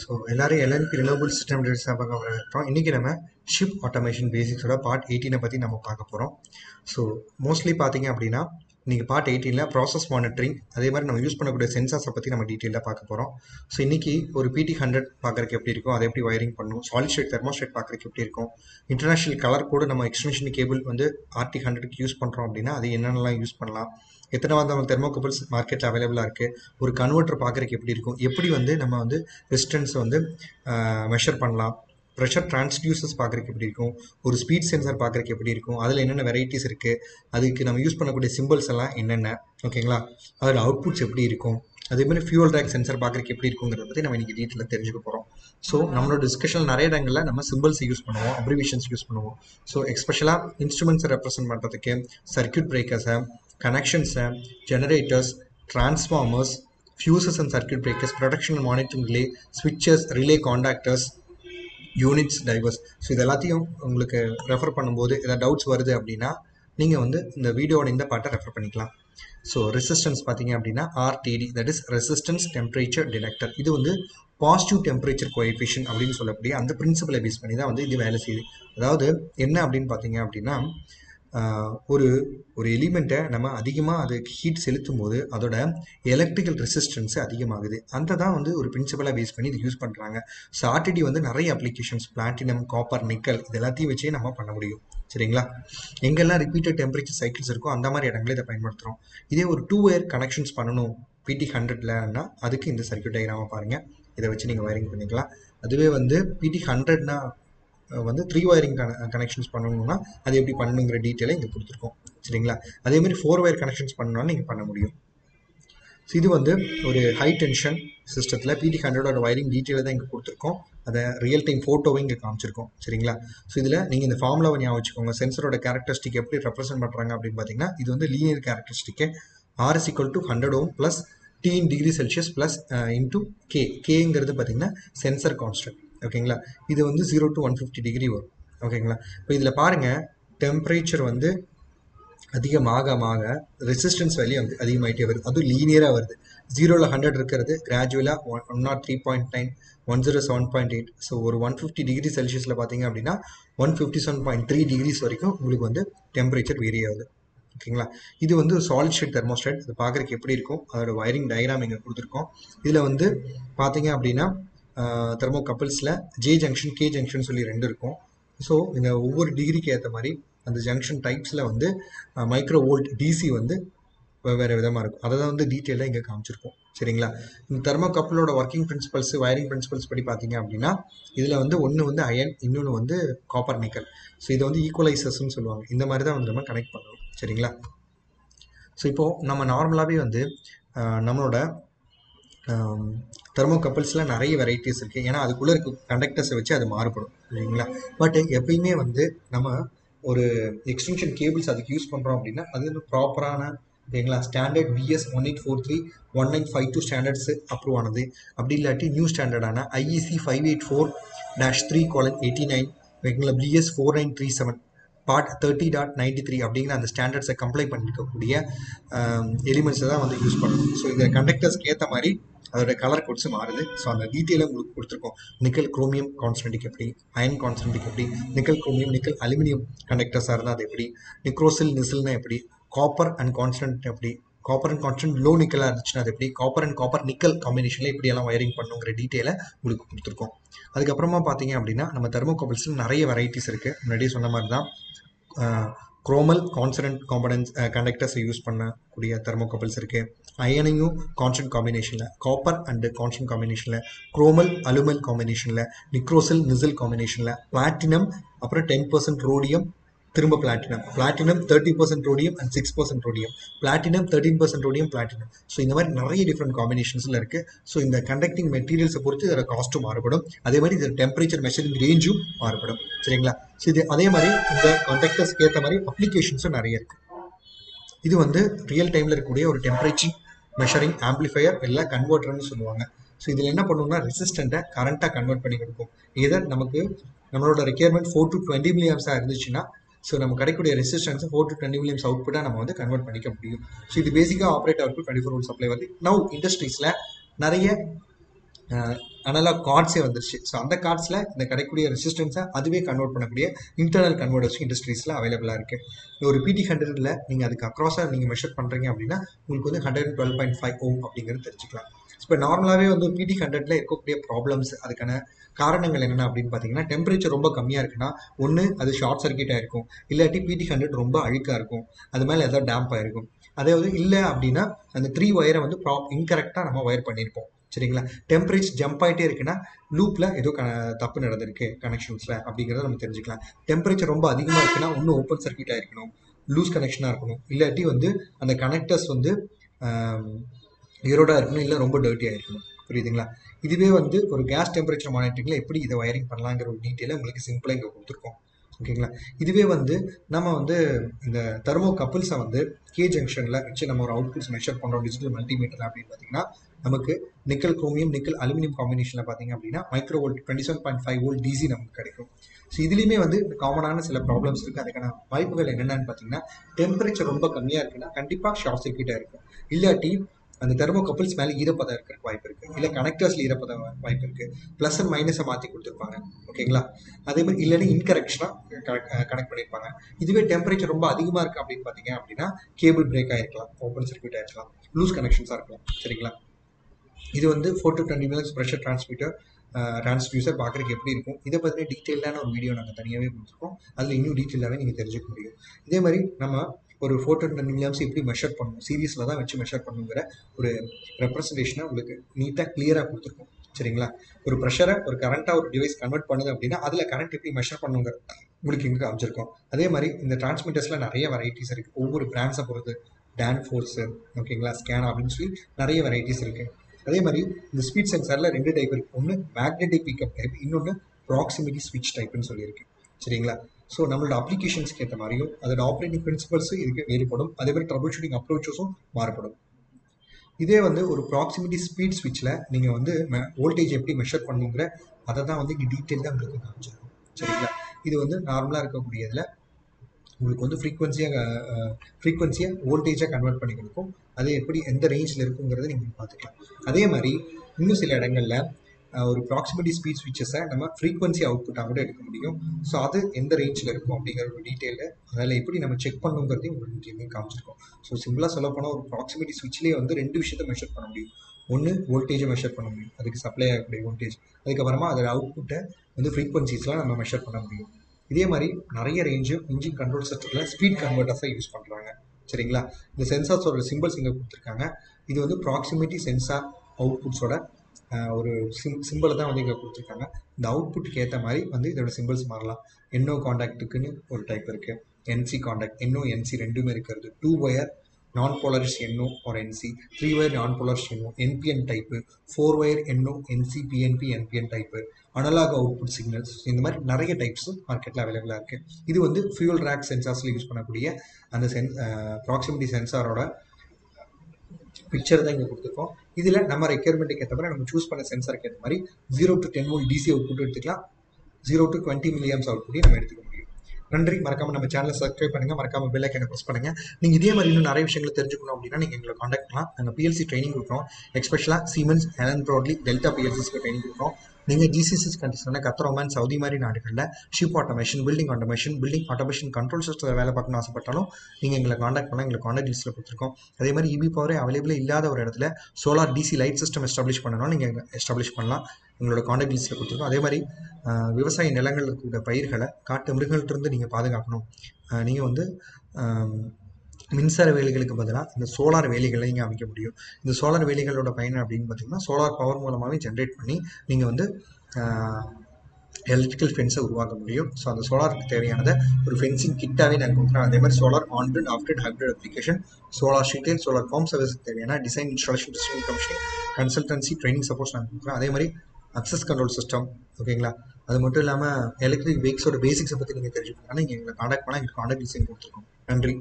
So எல்லாரும் LNB ரினோபிள் system சார்பாக வரவேற்கிறோம். இன்றைக்கி நம்ம ஷிப் ஆட்டோமேஷன் பேசிக்ஸோட பார்ட் எயிட்டீனை பற்றி நம்ம பார்க்க போகிறோம் ஸோ மோஸ்ட்லி பார்த்தீங்க அப்படின்னா இன்றைக்கி பார்ட் எயிட்டீனில் ப்ராசஸ் மானிட்டரிங் அதே மாதிரி நம்ம யூஸ் பண்ணக்கூடிய சென்சார்ஸை பற்றி நம்ம டீட்டெயிலாக பார்க்க போகிறோம் ஸோ இன்றைக்கி ஒரு பிடி ஹண்ட்ரட் பார்க்குறக்கு எப்படி இருக்கும் அதை எப்படி வயரிங் பண்ணும் சாலிட் ஸ்டேட் தெர்மோஸ்டேட் பார்க்குறக்கு எப்படி இருக்கும் இன்டர்நேஷனல் கலர் கூட நம்ம எக்ஸ்டென்ஷன் கேபிள் வந்து ஆர்டி ஹண்ட்ரட்க்கு யூஸ் பண்ணுறோம் அப்படின்னா அது என்னென்னலாம் யூஸ் பண்ணலாம் எத்தனை வந்து தெர்மோகபிள்ஸ் மார்க்கெட்டில் அவைலபிளாக இருக்குது ஒரு கன்வெர்ட்டர் பார்க்குறக்கு எப்படி இருக்கும்? எப்படி வந்து நம்ம வந்து ரெசிஸ்டன்ஸ் வந்து மெஷர் பண்ணலாம்? ப்ரெஷர் டிரான்ஸ்டியூசர்ஸ் பார்க்குறக்கு எப்படி இருக்கும்? ஒரு ஸ்பீட் சென்சார் பார்க்குறக்கு எப்படி இருக்கும்? அதில் என்னென்ன வெரைட்டிஸ் இருக்குது அதுக்கு நம்ம யூஸ் பண்ணக்கூடிய சிம்பிள்ஸ் எல்லாம் என்னென்ன? ஓகேங்களா அதோட அவுட்புட்ஸ் எப்படி இருக்கும்? அதே மாதிரி ஃபியூல் ட்ராக் சென்சர் பார்க்குறக்கு எப்படி இருக்குங்கிறத பற்றி நம்ம இன்றைக்கி டீட்டெயில் தெரிஞ்சுக்க போகிறோம் ஸோ நம்மளோட டிஸ்கஷன் நிறைய இடங்களில் நம்ம சிம்பிள்ஸ் யூஸ் பண்ணுவோம் அப்ரிவேஷன்ஸ் யூஸ் பண்ணுவோம். ஸோ எக்ஸ்பெஷலாக இன்ஸ்ட்ருமெண்ட்ஸை ரெப்ரசென்ட் பண்ணுறதுக்கு சர்க்கியூட் பிரேக்கர்ஸை கனெக்ஷன்ஸை generators transformers fuses and circuit breakers protection monitoring relay ஸ்விட்சஸ் relay contactors units divers so இது எல்லாத்தையும் உங்களுக்கு ரெஃபர் பண்ணும்போது ஏதாவது டவுட்ஸ் வருது அப்படின்னா நீங்கள் வந்து இந்த வீடியோட இந்த பாட்டை ரெஃபர் பண்ணிக்கலாம். ஸோ ரெசிஸ்டன்ஸ் பார்த்தீங்க அப்படின்னா RTD that is resistance temperature detector இது வந்து பாசிட்டிவ் டெம்பரேச்சர் கோஎஃபிஷியன் அப்படின்னு சொல்லக்கூடிய அந்த பிரின்சிபலை பேஸ் பண்ணி தான் வந்து இது வேலை செய்யுது. அதாவது என்ன அப்படின்னு பார்த்தீங்க அப்படின்னா ஒரு ஒரு எலிமெண்ட்டை நம்ம அதிகமாக அதுக்கு ஹீட் செலுத்தும் போது அதோட எலக்ட்ரிக்கல் ரெசிஸ்டன்ஸ் அதிகமாகுது. அந்த தான் வந்து ஒரு பிரின்சிபலாக பேஸ் பண்ணி இது யூஸ் பண்ணுறாங்க ஸோ ஆர்டிடி வந்து நிறைய அப்ளிகேஷன்ஸ் பிளாட்டினம் காப்பர் நிக்கல் இது எல்லாத்தையும் வச்சே நம்ம பண்ண முடியும். சரிங்களா? எங்கெல்லாம் ரிப்பீட்டட் டெம்பரேச்சர் சைக்கிள்ஸ் இருக்கோ அந்த மாதிரி இடங்களே இதை பயன்படுத்துகிறோம் இதே ஒரு டூ ஒயர் கனெக்ஷன்ஸ் பண்ணணும். பிடி ஹண்ட்ரட்லன்னா அதுக்கு இந்த சர்க்கியூட் டயக்ராமை பாருங்கள் இதை வச்சு நீங்கள் வயரிங் பண்ணிக்கலாம். அதுவே வந்து பிடி ஹண்ட்ரட்னா வந்து த்ரீ ஒயரிங் கனெக்ஷன்ஸ் பண்ணணும்னா அது எப்படி பண்ணணுங்கிற டீட்டெயிலை இங்கே கொடுத்துருக்கோம். சரிங்களா? அதே மாதிரி ஃபோர் ஒயர் கனெக்ஷன்ஸ் பண்ணணும்னாலும் நீங்கள் பண்ண முடியும். ஸோ இது வந்து ஒரு ஹை டென்ஷன் சிஸ்டத்தில் பிடி ஹண்ட்ரடோட வயரிங் டீட்டெயிலை தான் இங்கே கொடுத்துருக்கோம். அதை ரியல் டைம் ஃபோட்டோவை இங்கே காமிச்சிருக்கோம். சரிங்களா? ஸோ இதில் நீங்கள் இந்த ஃபார்முலாவை ஞாபகம் வச்சுக்கோங்க. சென்சரோட கேரக்டரிஸ்டிக் எப்படி ரெப்ரசென்ட் பண்ணுறாங்க அப்படின்னு பார்த்தீங்கன்னா இது வந்து linear characteristic R is equal to hundred ohm plus dean in degree Celsius plus into K கேங்கிறது பார்த்தீங்கன்னா சென்சர் கான்ஸ்டன்ட் ஓகேங்களா? இது வந்து zero to one fifty degree வரும். ஓகேங்களா? இப்போ இதில் பாருங்கள் டெம்பரேச்சர் வந்து அதிகமாக ஆக ரெசிஸ்டன்ஸ் வேல்யூ வந்து அதிகமாகிட்டே வருது. அதுவும் லீனியராக வருது. ஜீரோவில் ஹண்ட்ரட் இருக்கிறது கிராஜுவலாக one one nought three point nine one zero seven point eight so ஒரு ஒன் ஃபிஃப்டி டிகிரி செல்சியஸில் பார்த்தீங்க அப்படின்னா one fifty seven point three degrees வரைக்கும் உங்களுக்கு வந்து டெம்பரேச்சர் வேரி ஆகுது. ஓகேங்களா? இது வந்து சாலிட் ஷீட் தெர்மோஸ்டேட் அது பார்க்குறதுக்கு எப்படி இருக்கும்? அதோட வயரிங் டயக்ராம் இங்கே கொடுத்துருக்கோம். இதில் வந்து பார்த்தீங்க அப்படின்னா தெர்மோ கப்பிள்ஸில் ஜே ஜங்ஷன் கே ஜங்ஷன் சொல்லி ரெண்டு இருக்கும். ஸோ இந்த ஒவ்வொரு டிகிரிக்கு ஏற்ற மாதிரி அந்த ஜங்ஷன் டைப்ஸில் வந்து மைக்ரோ வோல்ட் டிசி வந்து வெவ்வேறு விதமாக இருக்கும். அதை தான் வந்து டீட்டெயிலாக இங்கே காமிச்சிருப்போம். சரிங்களா? இந்த தெர்மோ கப்பலோட ஒர்க்கிங் பிரின்சிபல்ஸ் வயரிங் பிரின்சிபல்ஸ் படி பார்த்தீங்க அப்படின்னா இதில் வந்து ஒன்று வந்து அயன் இன்னொன்று வந்து காப்பர் நிக்கல் ஸோ இதை வந்து ஈக்குவலைசஸ்ன்னு சொல்லுவாங்க. இந்த மாதிரி தான் வந்து நம்ம கனெக்ட் பண்ணுவோம் சரிங்களா? ஸோ இப்போது நம்ம நார்மலாகவே வந்து நம்மளோட தெர்மோ கப்பல்ஸில் நிறைய வெரைட்டிஸ் இருக்குது ஏன்னா அதுக்குள்ளே இருக்க கண்டக்டர்ஸை வச்சு அது மாறுபடும் இல்லைங்களா? பட் எப்பயுமே வந்து நம்ம ஒரு எக்ஸ்டென்ஷன் கேபிள்ஸ் அதுக்கு யூஸ் பண்ணுறோம் அப்படின்னா அது வந்து ப்ராப்பரான ஓகேங்களா standard BS one eight four three one nine five two standards approve ஆனது. அப்படி இல்லாட்டி new ஸ்டாண்டர்டான IEC five eight four dash three colon eighty nine ஓகேங்களா BS four nine three seven part thirty dot ninety three அப்படிங்கிற அந்த ஸ்டாண்டர்ட்ஸை comply பண்ணியிருக்கக்கூடிய எலிமெண்ட்ஸை தான் வந்து use பண்ணணும். ஸோ இந்த கண்டக்டர்ஸ்க்கு ஏற்ற மாதிரி அதோட கலர் கொடுத்து மாறுது. ஸோ அந்த டீட்டெயிலை உங்களுக்கு கொடுத்துருக்கோம். நிக்கல் குரோமியம் கான்ஸ்டன்ட்டுக்கு எப்படி? அயன் கான்ஸ்டன்ட்டுக்கு எப்படி? நிக்கல் குரோமியம் நிக்கல் அலுமினியம் கண்டக்டர்ஸாக இருந்தால் அது எப்படி? நிக்ரோசில் நிசில்னா எப்படி? காப்பர் அண்ட் கான்ஸ்டன்ட் எப்படி? காப்பர் அண்ட் கான்ஸ்டன்ட் லோ நிக்கலாக இருந்துச்சுன்னா அது எப்படி? காப்பர் அண்ட் காப்பர் நிக்கல் காம்பினேஷனில் இப்படியெல்லாம் வயரிங் பண்ணுங்கிற டீட்டெயிலை உங்களுக்கு கொடுத்துருக்கோம். அதுக்கப்புறமா பார்த்தீங்க அப்படின்னா நம்ம தெர்மோகாபிள்ஸில் நிறைய வெரைட்டிஸ் இருக்குது முன்னாடியே சொன்ன மாதிரி தான் குரோமல் கான்சனன்ட் காம்பனன்ஸ் கண்டக்டர்ஸை யூஸ் பண்ணக்கூடிய தெர்மோகோபிள்ஸ் இருக்குது அயனையும் கான்ஸ்டன்ட் காம்பினேஷனில் காப்பர் அண்டு கான்ஸ்டன்ட் காம்பினேஷனில் குரோமல் அலுமல் காம்பினேஷனில் நிக்ரோசில் நிசில் காம்பினேஷனில் பிளாட்டினம் அப்புறம் டென் பர்சன்ட் ரோடியம் திரும்ப platinum platinum thirty percent rhodium and six percent rhodium platinum thirteen percent rhodium platinum so இந்த மாதிரி நிறைய டிஃப்ரெண்ட் காம்பினேஷன்ஸில் இருக்குது ஸோ இந்த கண்டக்டிங் மெட்டீரியல்ஸை பொறுத்து இதோட காஸ்ட்டும் மாறுபடும். அதே மாதிரி இதோட டெம்பரேச்சர் மெஷரிங் ரேஞ்சும் மாறுபடும். சரிங்களா? ஸோ இது அதே மாதிரி இந்த கண்டக்டர்ஸ்க்கு ஏற்ற மாதிரி அப்ளிகேஷன்ஸும் நிறைய இருக்குது இது வந்து ரியல் டைமில் இருக்கக்கூடிய ஒரு டெம்பரேச்சர் மெஷரிங் ஆம்பிளிஃபையர் இல்லை கன்வெர்டர்னு சொல்லுவாங்க. ஸோ இதில் என்ன பண்ணுவோம்னா ரெசிஸ்டண்ட்டை கரண்ட்டாக கன்வெர்ட் பண்ணி கொடுக்கும் இதர் நமக்கு நம்மளோட ரெக்யர்மெண்ட் ஃபோர் டு டுவெண்ட்டி மில்லியம்ஸாக இருந்துச்சுன்னா ஸோ நம்ம கிடைக்கக்கூடிய resistance four to twenty milliamps அவுட்புட்டாக நம்ம வந்து கன்வெர்ட் பண்ணிக்க முடியும். ஸோ இது பேசிக்காக ஆப்ரேட் ஆகும் டுவெண்ட்டி ஃபோர் வோல்ட் சப்ளை வருது நவ் இண்டஸ்ட்ரீஸில் நிறைய அனலாக் கார்ட்ஸே வந்துருச்சு. ஸோ அந்த கார்ட்ஸில் இந்த கிடைக்கக்கூடிய ரெசிஸ்டன்ஸை அதுவே கன்வெர்ட் பண்ணக்கூடிய இன்டர்னல் கன்வெர்டர்ஸ் இண்டஸ்ட்ரீஸில் அவைலபிளாக இருக்குது ஒரு பிடி ஹண்ட்ரடில் நீங்கள் அதுக்கு அக்ராஸாக நீங்கள் மெஷர் பண்ணுறீங்க அப்படின்னா உங்களுக்கு வந்து hundred twelve point five ohm அப்படிங்கிறது தெரிஞ்சுக்கலாம். இப்போ நார்மலாகவே வந்து பிடி ஹண்ட்ரட்ல இருக்கக்கூடிய ப்ராப்ளம்ஸ் அதுக்கான காரணங்கள் என்னென்ன அப்படின்னு பார்த்தீங்கன்னா டெம்பரேச்சர் ரொம்ப கம்மியாக இருக்குன்னா ஒன்று அது ஷார்ட் சர்க்கியூட் இருக்கும். இல்லாட்டி பிடி ஹண்ட்ரட் ரொம்ப அழுக்காக இருக்கும். அது மேலே ஏதாவது டேம்ப் ஆயிருக்கும் அதே வந்து இல்லை அப்படின்னா அந்த த்ரீ ஒயரை வந்து ப்ரா இன்கரெக்டாக நம்ம ஒயர் பண்ணியிருப்போம் சரிங்களா? டெம்பரேச்சர் ஜம்ப் ஆகிட்டே இருக்குன்னா லூப்பில் ஏதோ க தப்பு நடந்திருக்கு கனெக்ஷன்ஸில் அப்படிங்கிறத நம்ம தெரிஞ்சுக்கலாம். டெம்பரேச்சர் ரொம்ப அதிகமாக இருக்குன்னா ஒன்று ஓப்பன் சர்க்கியூட்டாக இருக்கணும். லூஸ் கனெக்ஷனாக இருக்கணும். இல்லாட்டி வந்து அந்த கனெக்டர்ஸ் வந்து ஈரோடாக இருக்கணும் இல்லை ரொம்ப டர்ட்டியாக இருக்கணும் புரியுதுங்களா? இதுவே வந்து ஒரு கேஸ் டெம்பரேச்சர் மானிட்டரிங்கில் எப்படி இதை ஒயரிங் பண்ணலாங்கிற ஒரு டீட்டெயிலை உங்களுக்கு சிம்பிளாக இங்கே கொடுத்துருக்கோம். ஓகேங்களா? இதுவே வந்து நம்ம வந்து இந்த தெர்மோ கப்பிள்ஸை வந்து கே ஜங்ஷனில் வச்சு நம்ம ஒரு அவுட்புட்ஸ் மெஷர் பண்ணுறோம் டிஜிட்டல் மல்டிமீட்டர் அப்படின்னு பார்த்தீங்கன்னா நமக்கு நிக்கல் குரோமியம் நிக்கல் அலுமினியம் காம்பினேஷனில் பார்த்தீங்க அப்படின்னா micro volt twenty seven point five volt DC நமக்கு கிடைக்கும். ஸோ இதுலேயுமே வந்து காமனான சில ப்ராப்ளம்ஸ் இருக்குது அதுக்கான வாய்ப்புகள் என்னென்னு பார்த்தீங்கன்னா டெம்பரேச்சர் ரொம்ப கம்மியாக இருக்குன்னா கண்டிப்பாக ஷார்ட் சர்க்கியூட்டாக இருக்கும். இல்லாட்டி அந்த தெர்மோ கப்பல்ஸ் மேலே ஈரப்பதம் இருக்கிற வாய்ப்பு இருக்குது இல்லை கனெக்டர்ஸில் ஈரப்பதம் வாய்ப்பு இருக்குது ப்ளஸ் அண்ட் மைனஸை மாற்றி கொடுத்துருப்பாங்க. ஓகேங்களா அதே மாதிரி இல்லைன்னா இன்கரெக்ஷனாக கனெக்ட் பண்ணியிருப்பாங்க. இதுவே டெம்பரேச்சர் ரொம்ப அதிகமாக இருக்குது அப்படின்னு பார்த்தீங்க அப்படின்னா கேபிள் பிரேக் ஆகிருக்கலாம் ஓப்பன் சர்க்கியூட் ஆகிருக்கலாம் லூஸ் கனெக்ஷன்ஸாக இருக்கலாம். சரிங்களா? இது வந்து four to twenty minutes pressure transmitter transducer பார்க்குறதுக்கு எப்படி இருக்கும்? இதை பற்றின டீட்டெயிலான ஒரு வீடியோ நாங்கள் தனியாகவே கொடுத்துருக்கோம். அதில் இன்னும் டீட்டெயிலாகவே நீங்கள் தெரிஞ்சுக்க முடியும். இதே மாதிரி நம்ம ஒரு ஃபோர் ஹண்ட்ரட் டுவெண்ட்டி எப்படி மெஷர் பண்ணணும்? சீரியஸில் தான் வச்சு மெஷர் பண்ணுங்கிற ஒரு ரெப்ரஸன்டேஷனை உங்களுக்கு நீட்டாக கிளியராக கொடுத்துருக்கும். சரிங்களா? ஒரு ப்ரெஷரை ஒரு கரண்ட்டாக ஒரு டிவைஸ் கன்வெர்ட் பண்ணுது அப்படின்னா அதில் கரண்ட் எப்படி மெஷர் பண்ணுங்கிற உங்களுக்கு இங்கே காமிச்சிருக்கோம். அதே மாதிரி இந்த டிரான்ஸ்மிட்டர்ஸில் நிறைய வெரைட்டிஸ் இருக்குது ஒவ்வொரு பிராண்ட்ஸை பொறுத்து டேன் ஃபோர்ஸு ஓகேங்களா? ஸ்கேன் அப்படின்னு சொல்லி நிறைய வெரைட்டிஸ் இருக்குது அதே மாதிரி இந்த ஸ்பீட் சென்சாரில் ரெண்டு டைப் இருக்குது ஒன்று மேக்னெட்டிக் பிக்கப் டைப் இன்னொன்று ப்ராக்சிமிட்டி ஸ்விட்ச் டைப்னு சொல்லியிருக்கு. சரிங்களா? ஸோ நம்மளோட அப்ளிகேஷன்ஸ்க்கு ஏற்ற மாதிரியும் அதோட ஆப்ரேட்டிங் பிரின்சிபல்ஸும் இதுக்கு வேறுபடும். அதே மாதிரி ட்ரபிள் ஷூட்டிங் அப்ரோச்சஸும் மாறுபடும். இதே வந்து ஒரு ப்ராக்சிமிட்டி ஸ்பீட் ஸ்விட்சில் நீங்கள் வந்து வோல்டேஜ் எப்படி மெஷர் பண்ணுங்கிற அதை தான் வந்து இங்கே டீட்டெயிலாக உங்களுக்கு காமிச்சிருக்கும் சரிங்களா? இது வந்து நார்மலாக இருக்கக்கூடியதில் உங்களுக்கு வந்து ஃப்ரீக்வன்சியாக ஃப்ரீக்வன்சியாக வோல்டேஜாக கன்வெர்ட் பண்ணி கொடுக்கும். அது எப்படி எந்த ரேஞ்சில் இருக்குங்கிறத நீங்கள் பார்த்துக்கலாம். அதே மாதிரி இன்னும் சில இடங்களில் ஒரு ப்ராக்சிமிட்டி ஸ்பீட் ஸ்விட்சஸை நம்ம ஃப்ரீக்வன்சி அவுட்புட்டாக கூட எடுக்க முடியும். ஸோ அது எந்த ரேஞ்சில் இருக்கும் அப்படிங்கிற ஒரு டீட்டெயிலில் அதில் எப்படி நம்ம செக் பண்ணுங்கிறதையும் உங்களுக்கு காமிச்சிருக்கோம். ஸோ சிம்பிளாக சொல்ல போனால் ஒரு ப்ராக்சிமிட்டி ஸ்விட்ச்லேயே வந்து ரெண்டு விஷயத்தை மெஷர் பண்ண முடியும். ஒன்று வோல்டேஜை மெஷர் பண்ண முடியும். அதுக்கு சப்ளை ஆகக்கூடிய வோல்டேஜ் அதுக்கப்புறமா அதோட அவுட்புட்டை வந்து ஃப்ரீக்வன்சிஸ்லாம் நம்ம மெஷர் பண்ண முடியும். இதே மாதிரி நிறைய ரேஞ்சு இன்ஜின் கண்ட்ரோல் சிஸ்டத்தில் ஸ்பீட் கன்வெர்ட்டர்ஸை யூஸ் பண்ணுறாங்க சரிங்களா? இந்த சென்சார்ஸோட சிம்பிள்ஸ் இங்கே கொடுத்துருக்காங்க. இது வந்து ப்ராக்சிமிட்டி சென்சார் அவுட்புட்ஸோட ஒரு சிம் சிம்பிளை தான் வந்து இங்கே கொடுத்துருக்காங்க. இந்த அவுட்புட்டுக்கு ஏற்ற மாதிரி வந்து இதோட சிம்பிள்ஸ் மாறலாம். என்ஓ காண்டாக்ட்டுக்குன்னு ஒரு டைப் இருக்குது என்சி காண்டாக்ட் என்ஓ என்சி ரெண்டுமே இருக்கிறது. Two wire non polarised NO or NC three wire non polarised NO NPN type four wire NO NC PNP NPN type analog output signals இந்த மாதிரி நிறைய டைப்ஸும் மார்க்கெட்டில் அவைலபிளாக இருக்குது இது வந்து ஃபியூல் ரேக் சென்சார்ஸில் யூஸ் பண்ணக்கூடிய அந்த சென் ப்ராக்சிமிட்டி சென்சாரோட பிக்சர் தான் இங்கே கொடுத்துருக்கோம். இதில் நம்ம ரெக்யர்மெண்ட்டுக்கு ஏற்ற மாதிரி நம்ம சூஸ் பண்ண சென்சருக்கு ஏற்ற மாதிரி zero to ten volt DC output எடுத்துக்கலாம். ஜீரோ டு டுவெண்ட்டி மில்லியம்ஸ் அவுட்புட்டையும் நம்ம எடுத்துக்க முடியும். நன்றி. மறக்காம நம்ம சேனலை சப்ஸ்கிரைப் பண்ணுங்க. மறக்காம பெல் ஐக்கனை ப்ரெஸ் பண்ணுங்க. நீங்க இதே மாதிரி இன்னும் நிறைய விஷயங்களை தெரிஞ்சுக்கணும் அப்படின்னா நீங்க எங்களை காண்டாக்ட் பண்ணலாம். நாங்கள் பிஎல்சி ட்ரைனிங் கொடுக்குறோம். எக்ஸ்பெஷலாக சீமன்ஸ் ஹேலன் ப்ராட்லி டெல்டா பிஎல்சிஸ்க்கு ட்ரைனிங் கொடுக்குறோம். நீங்கள் ஜிசிசிஸ் கண்டிஷனான கத்தரோமன் சவுதி மாதிரி நாடுகளில் ship automation building automation building automation control சிஸ்டத்தில் வேலை பார்க்கணும்னு ஆசைப்பட்டாலும் நீங்கள் எங்களை காண்டாக்ட் பண்ணால் எங்களை காண்டாக்ட் லிஸ்ட்டில் கொடுத்துருக்கோம். அதே மாதிரி இபி பவரே அவைலபிள் இல்லாத ஒரு இடத்துல solar DC light system establish பண்ணணும் நீங்கள் எஸ்டாப்ளிஷ் பண்ணலாம். எங்களோட காண்டாக்ட் லிஸ்ட்டில் கொடுத்துருக்கோம். அதே மாதிரி விவசாய நிலங்களில் இருக்கக்கூடிய பயிர்களை காட்டு மிருகங்கள்ட்டிருந்து நீங்கள் பாதுகாக்கணும். நீங்கள் வந்து மின்சார வேலிகளுக்கு பதிலாக இந்த சோலார் வேலிகளை நீங்கள் அமைக்க முடியும். இந்த சோலார் வேலிகளோட பயன் அப்படின்னு பார்த்தீங்கன்னா சோலார் பவர் மூலமாகவே ஜென்ரேட் பண்ணி நீங்கள் வந்து எலக்ட்ரிக்கல் ஃபென்ஸை உருவாக்க முடியும். ஸோ அந்த சோலாருக்கு தேவையானதை ஒரு ஃபென்சிங் கிட்டாகவே நாங்கள் கொடுக்குறோம் அதே மாதிரி solar on grid after hybrid application solar ஷீட்டில் சோலார் ஃபார்ம் சர்வீஸுக்கு தேவையான design installation distribute commission consultancy training supports நாங்கள் கொடுக்குறோம் அதே மாதிரி அக்சஸ் கண்ட்ரோல் சிஸ்டம் ஓகேங்களா அது மட்டும் இல்லாமல் எலக்ட்ரிக் வெஹிக்ஸோட பேசிக்ஸை பற்றி நீங்கள் தெரிஞ்சுக்கணும்னா நீங்கள் எங்களை காண்டாக்ட் பண்ணால் எங்களுக்கு காண்டாக்ட் டிசைன் கொடுத்துருக்கோம். நன்றி.